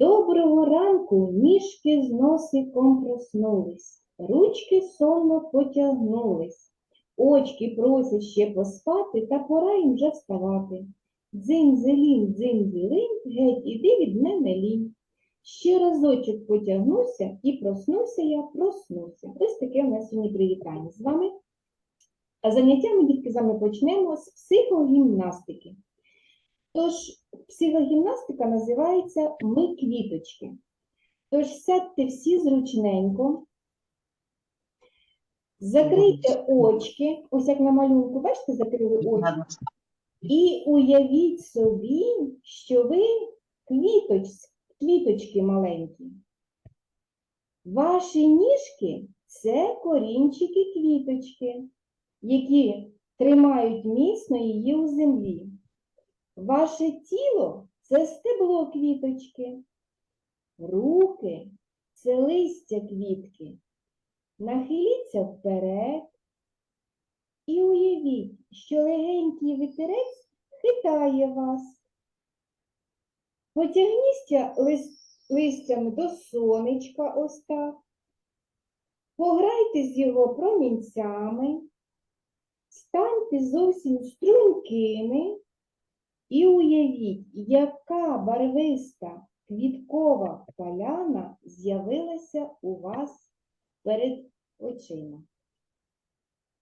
Доброго ранку ніжки з носиком проснулись, ручки сонно потягнулись, очки просять ще поспати, та пора їм вже вставати. Дзинь-зелінь, дзинь-зелінь, геть іди від мене лінь. Ще разочок потягнуся і проснуся я, проснуся. Ось таке в нас сьогодні привітання з вами. А заняття ми, дітки, з вами почнемо з психогімнастики. Тож, психогімнастика називається Ми квіточки. Тож сядьте всі зручненько, закрийте очки, ось як на малюнку, бачите, закрили очі, і уявіть собі, що ви квіточ, квіточки маленькі. Ваші ніжки це корінчики квіточки, які тримають міцно її у землі. Ваше тіло це стебло квіточки, руки це листя квітки. Нахиліться вперед і уявіть, що легенький вітерець хитає вас. Потягніться лис- листями до сонечка ось. Пограйте з його промінцями, станьте зовсім стрункими. І уявіть, яка барвиста квіткова поляна з'явилася у вас перед очима.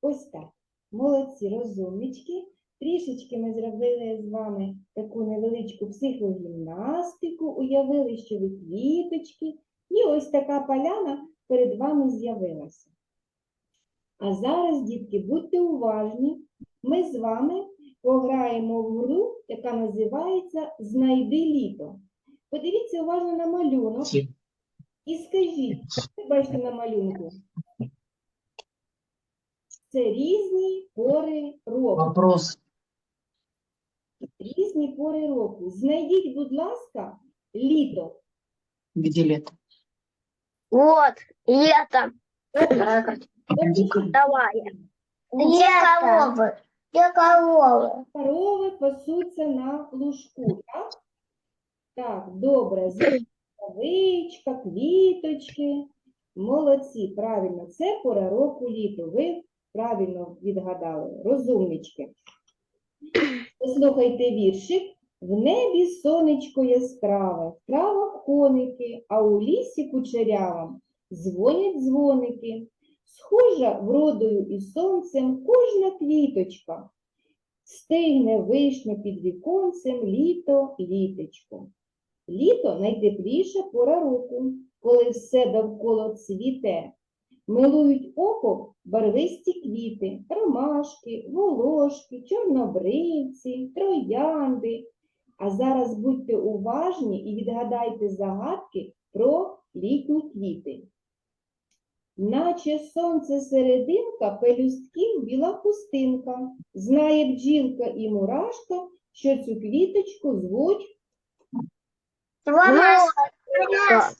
Ось так. Молодці, розумнички. Трішечки ми зробили з вами таку невеличку психогімнастику, уявили, що ви квіточки, і ось така поляна перед вами з'явилася. А зараз, дітки, будьте уважні, ми з вами пограємо в гру, яка називається Знайди літо. Подивіться уважно на малюнок і скажіть, що ви бачите на малюнку? Це різні пори року. Вопрос. Різні пори року. Знайдіть, будь ласка, літо. Где лето? Вот, лето. Покажіть, Давай. Где коровы? Где коровы? Корови пасуться на лужку, так? Так, добре. Травичка, квіточки. Молодці, правильно. Це пора року літо. Ви правильно відгадали. Розумнички. Послухайте віршик. В небі сонечко яскраве, в травах коники, а у лісі кучерявам дзвонять дзвоники. Схожа вродою і сонцем кожна квіточка. Стигне вишня під віконцем літо, літечко. Літо найтепліша пора року, коли все довкола цвіте. Милують око барвисті квіти, ромашки, волошки, чорнобривці, троянди. А зараз будьте уважні і відгадайте загадки про літні квіти. Наче сонце серединка, пелюстків біла хустинка. Знає бджілка і мурашка, що цю квіточку звуть так,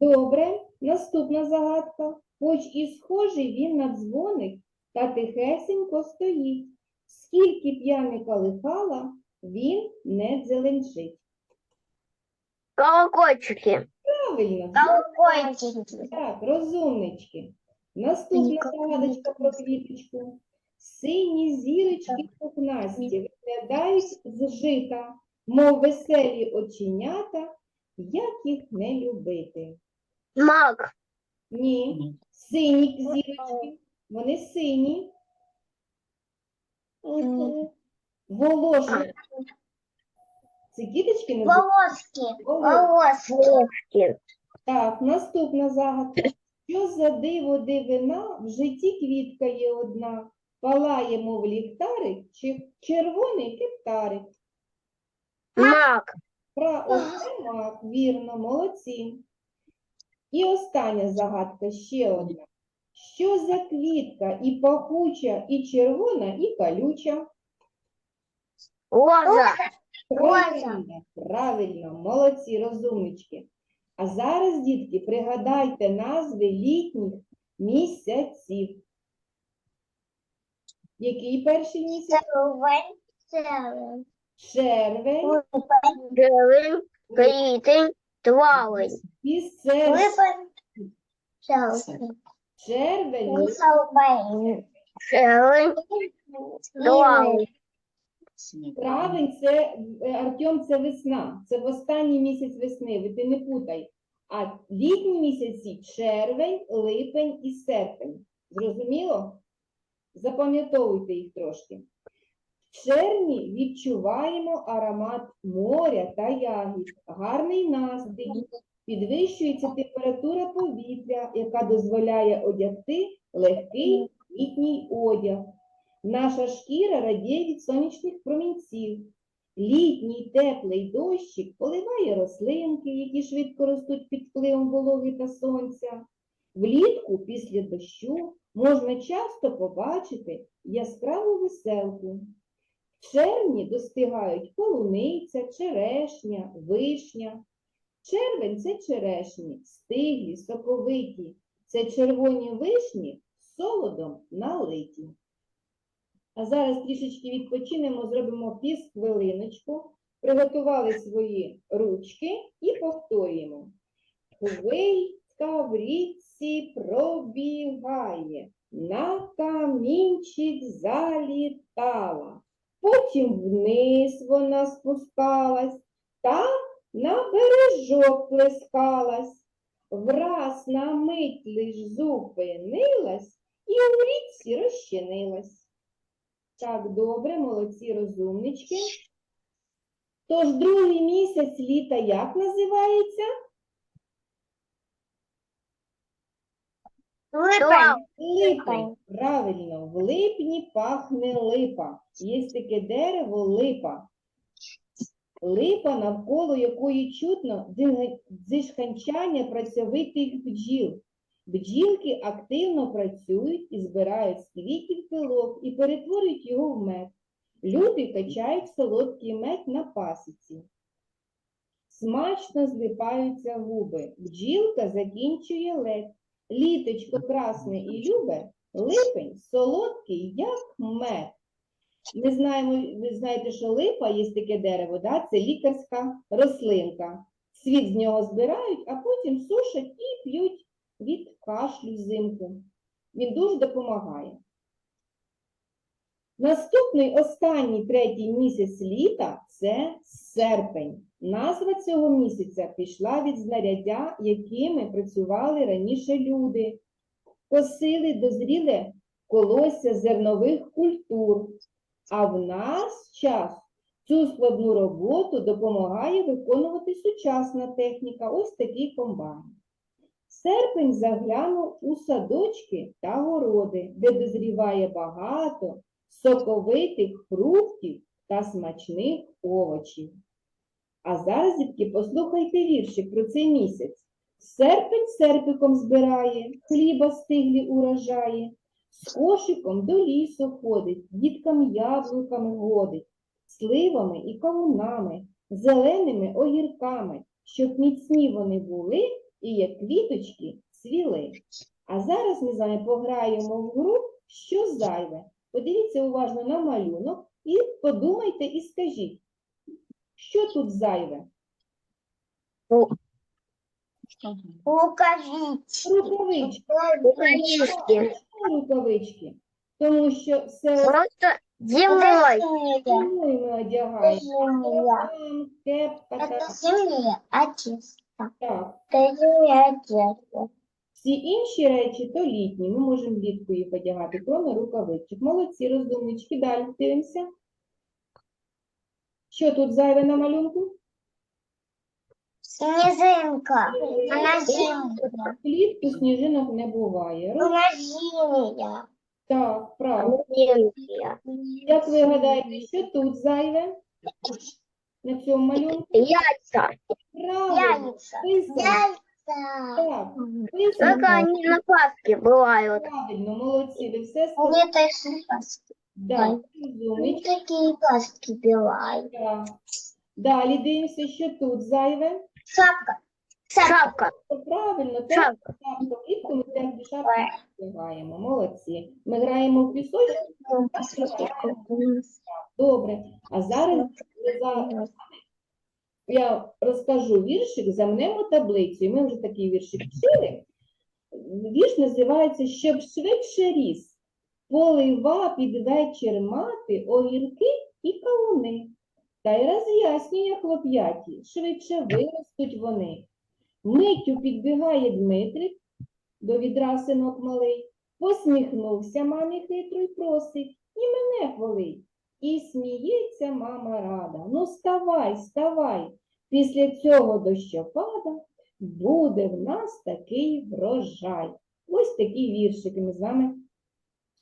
Добре, наступна загадка. Хоч і схожий він на дзвоник, та тихесенько стоїть. Скільки б я не калихала, він не дзеленчить. Колокольчики. Правильно, Колокольчики. так, розумнички. Наступна загадочка про квіточку. Сині зірочки пухнасті виглядають з жита, мов веселі оченята, як їх не любити. Мак. Ні, сині зірочки, вони сині, волошки. Це квіточки називаються? Волоски. Волоски. Волоски. Так, наступна загадка. Що за диво дивина, в житті квітка є одна, палає, мов ліхтарик, чи червоний кептарик. Мак. Про оце мак, вірно, молодці. І остання загадка, ще одна. Що за квітка і пахуча, і червона, і колюча? Лоза. Правильно, правильно, молодці, розумнички. А зараз, дітки, пригадайте назви літніх місяців. Який перший місяць? Червень, Червень. Квітень, травень, Пісер, липень, червень, червень, травень, Снег. Травень це е, Артем, це весна. Це в останній місяць весни. Ви ти не путай. А літні місяці червень, липень і серпень. Зрозуміло? Запам'ятовуйте їх трошки. В червні відчуваємо аромат моря та ягід, гарний настрій, підвищується температура повітря, яка дозволяє одягти легкий літній одяг. Наша шкіра радіє від сонячних промінців. Літній теплий дощик поливає рослинки, які швидко ростуть під впливом вологи та сонця. Влітку після дощу можна часто побачити яскраву веселку. В червні достигають полуниця, черешня, вишня. Червень це черешні, стиглі, соковиті. Це червоні вишні солодом налиті. А зараз трішечки відпочинемо, зробимо піс хвилиночку, приготували свої ручки і повторюємо. Хвилька в річці пробігає, на камінчик залітала, потім вниз вона спускалась, та на бережок плескалась, враз на мить лиш зупинилась і у річці розчинилась. Так, добре, молодці, розумнички. Тож другий місяць літа як називається? травень, Липень. Правильно, в липні пахне липа. Є таке дерево липа. Липа, навколо якої чутно дзижханчання працьовитих бджіл. Бджілки активно працюють і збирають з квітів пилок і перетворюють його в мед. Люди качають солодкий мед на пасіці. Смачно злипаються губи. Бджілка закінчує лед. Літочко красне і любе, липень солодкий, як мед. Ми знаємо, ви знаєте, що липа є таке дерево, да? це лікарська рослинка. Світ з нього збирають, а потім сушать і п'ють від кашлю взимку. Він дуже допомагає. Наступний останній третій місяць літа це серпень. Назва цього місяця пішла від знаряддя, якими працювали раніше люди. Косили дозріле колосся зернових культур. А в нас час цю складну роботу допомагає виконувати сучасна техніка, ось такий комбайн. Серпень заглянув у садочки та городи, де дозріває багато соковитих фруктів та смачних овочів. А зараз, дітки, послухайте віршик про цей місяць. Серпень серпиком збирає, хліба стиглі урожає, з кошиком до лісу ходить, діткам яблуками годить, сливами і кавунами, зеленими огірками, щоб міцні вони були і як квіточки цвіли. А зараз ми з вами пограємо в гру, що зайве. Подивіться уважно на малюнок і подумайте і скажіть, що тут зайве? Там? Рукавички. Рукавички. Рукавички? Тому що все Просто зимой. зимою ми одягаємо. Зимня. Там, кепка, Это так, зимняя одежда. так. Это зимняя одежда. Всі інші речі то літні. Ми можемо влітку їх одягати, кроме рукавичок. Молодці, розумнички. Далі дивимося. Що тут зайве на малюнку? Снежинка. Она зимняя. Влітку сніжинок не буває. Роз- Она. Так, правда. Як ви гадаєте, що тут зайве? На цьому малюнку? Правильно, Яйца. писанка. Так, они на Пасхе бывают. Правильно, молодці, ви все сказали. Мне тоже паски. Мне розумнички. такие паски бывают. Так. Далі дивимося, що тут зайве. Шапка. Шапка. Правильно, це Шапка. шапка. Влітку ми теж до шапки вдягаємо. Молодці. Ми граємо в пісочку. Добре. А зараз я розкажу віршик, замнемо таблицю. Ми вже такий віршик вчили. Вірш називається Щоб швидше ріс. Полива під вечір мати огірки і кавуни. Та й роз'яснює хлоп'яті, швидше виростуть вони. Миттю підбігає Дмитрик до відра синок малий, посміхнувся мамі хитро й просить, і мене полий. І сміється мама рада. Ну, ставай, ставай. Після цього дощопада буде в нас такий врожай. Ось такі віршики ми з вами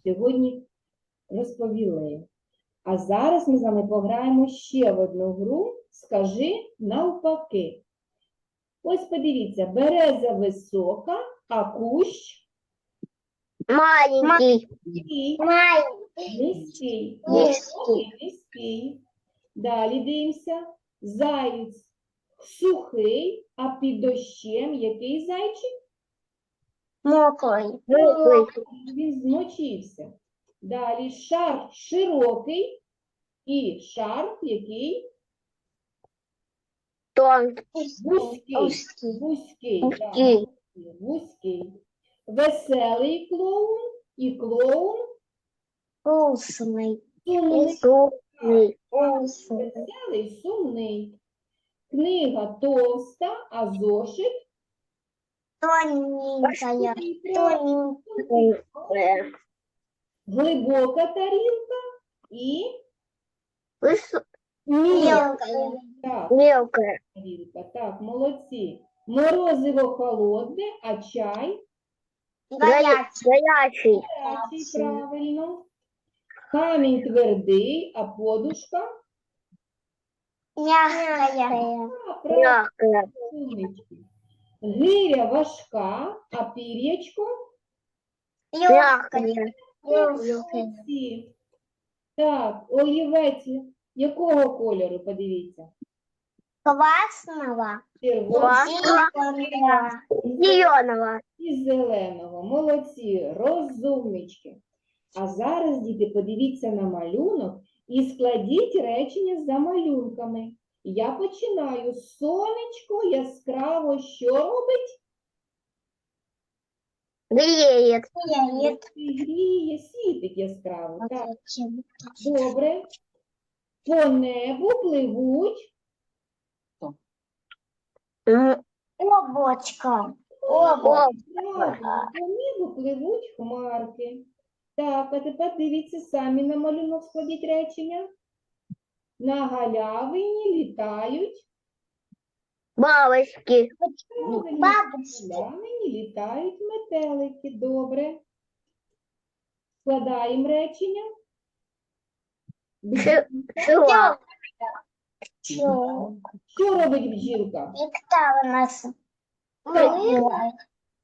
сьогодні розповіли. А зараз ми з вами пограємо ще в одну гру Скажи навпаки. Ось подивіться, береза висока, а кущ Маленький. низький. Далі дивимося. Заєць сухий, а під дощем який зайчик? Мокрый. Мокрый. Він змочився. Далі шар широкий і шар який? Тонкий. Вузький. Вузький. Вузький. Вузький Веселий клоун і клоун Вкусный. сумний. Вкусный. Вкусный. Веселий, сумний. Книга товста, а зошит Тоненькая. важкий, Тоненькая. глибока тарілка і Выс- мілка. Мелкая. Так, Мелкая. тарілка. Так, молодці. Морозиво холодне, а чай Горячий. Горячий. гарячий, правильно. Камінь твердий, а подушка Мягкая. Мягкая. Гиря важка, а пір'ячко Мягкая. Так, олівець якого кольору, подивіться? Классного. Червоного Зеленого. І зеленого. Молодці, розумнички. А зараз, діти, подивіться на малюнок і складіть речення за малюнками. Я починаю. Сонечко яскраво що робить? Греет. Гріє, світить яскраво. Так, добре. По небу пливуть М, Облачко. Облачко. Правильно, пливуть хмарки. Так, а тепер дивіться самі на малюнок складіть речення. На галявині літають. Бабочки. Бабочки. на галявині літають метелики. Добре. Складаємо речення. Ши- Що робить бджілка? Нектар у нас.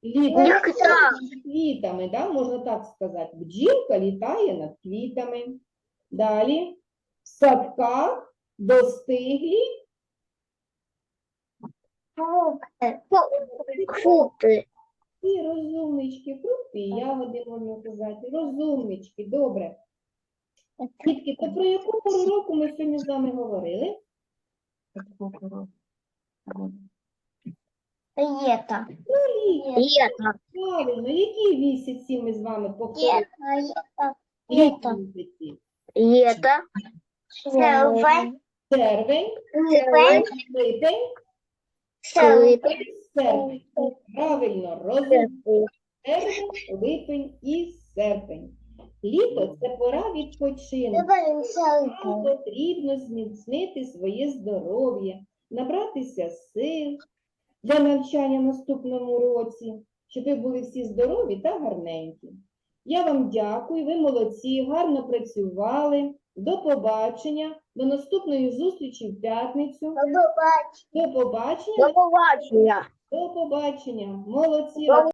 Літає Нектар. над квітами, да? можна так сказати. Бджілка літає над квітами. Далі в садках достиглі Фрукты. і розумнички, фрукти ягоди, можна сказати. Розумнички, добре. Дітки, то про яку пору року ми сьогодні з вами говорили? Лето. Про літо. Лето. Правильно, які місяці ми з вами? Лето. Лето. місяці. Лето. Сервень. Червень, Сервень. липень, Сервень. серпень. Правильно, розумнички. Червень, липень і серпень. Літо це пора відпочинку. Нам потрібно зміцнити своє здоров'я, набратися сил для навчання в наступному році, щоб ви були всі здорові та гарненькі. Я вам дякую, ви молодці, гарно працювали. До побачення, до наступної зустрічі в п'ятницю. До побачення, До побачення. до побачення. Молодці.